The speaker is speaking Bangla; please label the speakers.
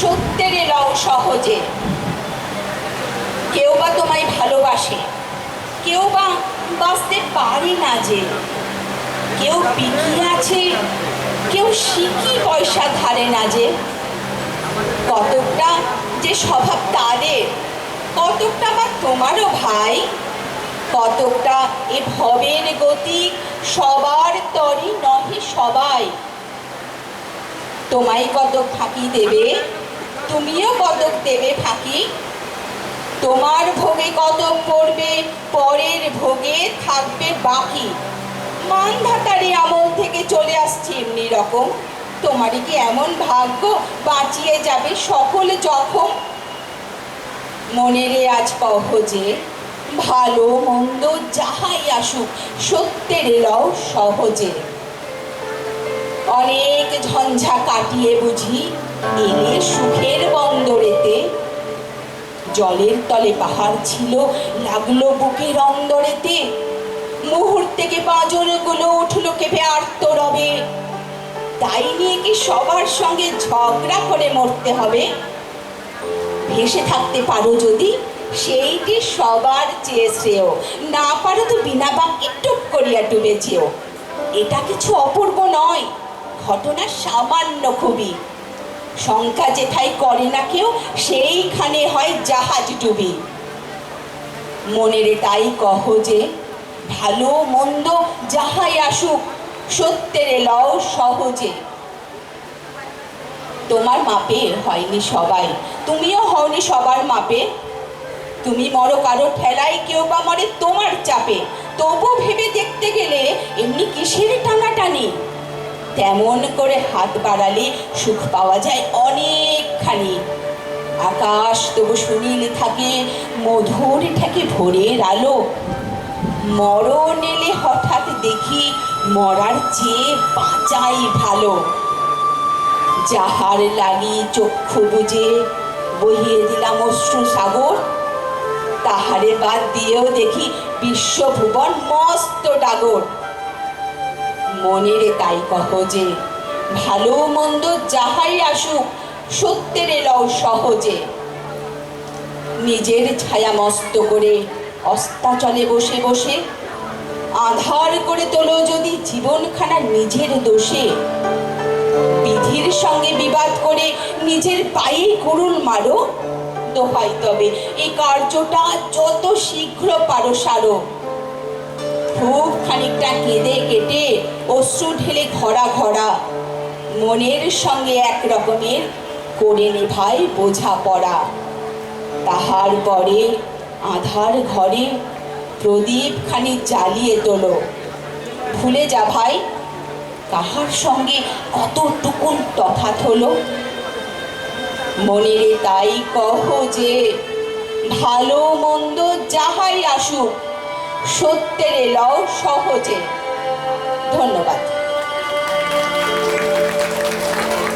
Speaker 1: সত্যের এলাও সহজে। কেউ বা তোমায় ভালোবাসে, কেউ বা বাঁচতে পারে না যে। কেউ পিকিয়ে আছে, কেউ শিখি পয়সা ধারে না যে। কতকটা যে স্বভাব তাদের, কতকটা বা তোমারও ভাই। কতকটা এ ভবের গতি সবার তরি নহে সবাই। তোমায় কত ফাঁকি দেবে তুমিও কতক দেবে ফাঁকি। তোমার ভোগে কতক পড়বে, পরের ভোগে থাকবে বাকি। মানধাতারি আমল থেকে চলে আসছে এমনি রকম। তোমারই কি এমন ভাগ্য বাঁচিয়ে যাবে সকল জখম? মনেরে আজ কহ ভালো মন্দ যাহাই আসুক, সত্যের এলাও সহজে। অনেক ঝঞ্ঝা কাটিয়ে বুঝি এলে সুখের বন্দরেতে। জলের তলে পাহাড় ছিল, লাগল বুকের অন্দরেতে। মুহূর্তেকে পাঁজরগুলো উঠল কেঁপে আর্ত রবে তাই নিয়ে কি সবার সঙ্গে ঝগড়া করে মরতে হবে? ভেসে থাকতে পারো যদি সেইটি সবার চেয়ে শ্রেয়। না পারো তো বিনা বাক্যে টুক করিয়া ডুবে যেও। এটা কিছু অপূর্ব নয়, ঘটনা সামান্য খুবই। শঙ্কা যেথায় করে না কেউ, সেইখানে হয় জাহাজ ডুবি। মনেরে তাই কহ যে, ভালো মন্দ যাহাই আসুক, সত্যের এলাও সহজে। তোমার মাপে হয়নি সবাই, তুমিও হওনি সবার মাপে। তুমি মরো কারও ঠেলাই কেউ বা মরে তোমার চাপে। তবু ভেবে দেখতে গেলে এমনি কিসের টানাটানি তেমন করে হাত বাড়ালে সুখ পাওয়া যায় অনেকখানি। আকাশ তবু সুনীল থাকে, মধুর ঠেকে ভোরের আলো। মরণ এলে হঠাৎ দেখি মরার চেয়ে বাঁচাই ভালো। যাহার লাগি চক্ষু বুঝে বহিয়ে দিলাম অশ্রু সাগর, তাহারে বাদ দিয়েও দেখি বিশ্বভুবন মস্ত ডাগর। মনেরে তাই কহ যে, ভালো মন্দ যাহাই আসুক, সত্যের এলাও সহজে। নিজের ছায়া মস্ত করে অস্তাচলে বসে বসে, আধার করে তোলো যদি জীবনখানা নিজের দোষে। বিধির সঙ্গে বিবাদ করে নিজের পায়ে কুরুল মারো, দোহাই তবে এই কার্যটা যত শীঘ্র পারো সারো। খুব খানিকটা কেঁদে কেটে অশ্রু ঢেলে ঘরা ঘরা মনের সঙ্গে এক রকমের করে নেভাই বোঝা পড়া। তাহার পরে আধার ঘরে প্রদীপ খানি জ্বালিয়ে তোলো। ভুলে যা ভাই কাহার সঙ্গে কতটুকুন তফাৎ হলো? মনেরে তাই কহ যে, ভালো মন্দ যাহাই আসুক সত্যের এলাও সহজে। ধন্যবাদ।